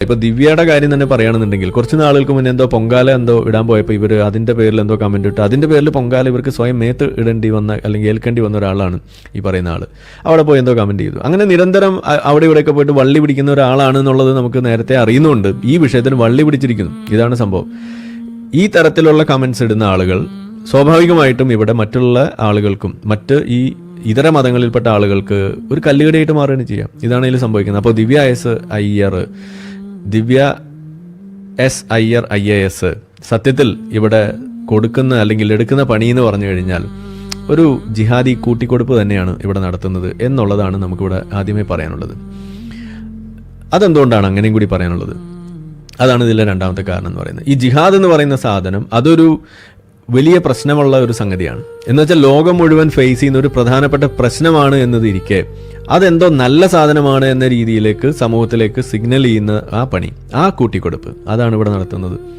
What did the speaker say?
ഇപ്പൊ ദിവ്യയുടെ കാര്യം തന്നെ പറയുകയാണെന്നുണ്ടെങ്കിൽ കുറച്ച് നാളുകൾക്ക് മുന്നേ എന്തോ പൊങ്കാല എന്തോ ഇടാൻ പോയപ്പോൾ ഇവർ അതിന്റെ പേരിൽ എന്തോ കമന്റ് ഇട്ടു അതിന്റെ പേരിൽ പൊങ്കാല ഇവർക്ക് സ്വയം മേത്ത് ഇടേണ്ടി വന്ന അല്ലെങ്കിൽ ഏൽക്കേണ്ടി വന്ന ഒരാളാണ് ഈ പറയുന്ന ആൾ. അവിടെ പോയി എന്തോ കമന്റ് ചെയ്തു. അങ്ങനെ നിരന്തരം അവിടെ ഇവിടെയൊക്കെ പോയിട്ട് വള്ളി പിടിക്കുന്ന ഒരാളാണ് എന്നുള്ളത് നമുക്ക് നേരത്തെ അറിയുന്നുണ്ട്. ഈ വിഷയത്തിന് വള്ളി പിടിച്ചിരിക്കുന്നു. ഇതാണ് സംഭവം. ഈ തരത്തിലുള്ള കമന്റ്സ് ഇടുന്ന ആളുകൾ സ്വാഭാവികമായിട്ടും ഇവിടെ മറ്റുള്ള ആളുകൾക്കും മറ്റ് ഈ ഇതര മതങ്ങളിൽപ്പെട്ട ആളുകൾക്ക് ഒരു കല്ലുകടിയായിട്ട് മാറുകയാണ് ചെയ്യാം. ഇതാണ് ഇതിൽ സംഭവിക്കുന്നത്. അപ്പോൾ Divya S Iyer Divya S I R I A S സത്യത്തിൽ ഇവിടെ കൊടുക്കുന്ന അല്ലെങ്കിൽ എടുക്കുന്ന പണി എന്ന് പറഞ്ഞു കഴിഞ്ഞാൽ ഒരു ജിഹാദി കൂട്ടിക്കൊടുപ്പ് തന്നെയാണ് ഇവിടെ നടത്തുന്നത് എന്നുള്ളതാണ് നമുക്കിവിടെ ആദ്യമേ പറയാനുള്ളത്. അതെന്തുകൊണ്ടാണ് അങ്ങനെയും കൂടി പറയാനുള്ളത്? അതാണ് ഇതിലെ രണ്ടാമത്തെ കാരണം എന്ന് പറയുന്നത്. ഈ ജിഹാദ് എന്ന് പറയുന്ന സാധനം അതൊരു വലിയ പ്രശ്നമുള്ള ഒരു സംഗതിയാണ്. എന്നുവെച്ചാൽ ലോകം മുഴുവൻ ഫേസ് ചെയ്യുന്ന ഒരു പ്രധാനപ്പെട്ട പ്രശ്നമാണ് എന്നതിരിക്കെ അതെന്തോ നല്ല സാധനമാണ് എന്ന രീതിയിലേക്ക് സമൂഹത്തിലേക്ക് സിഗ്നൽ ചെയ്യുന്ന ആ പണി ആ കൂട്ടിക്കൊടുപ്പ്. അതാണ് ഇവിടെ നടത്തുന്നത്.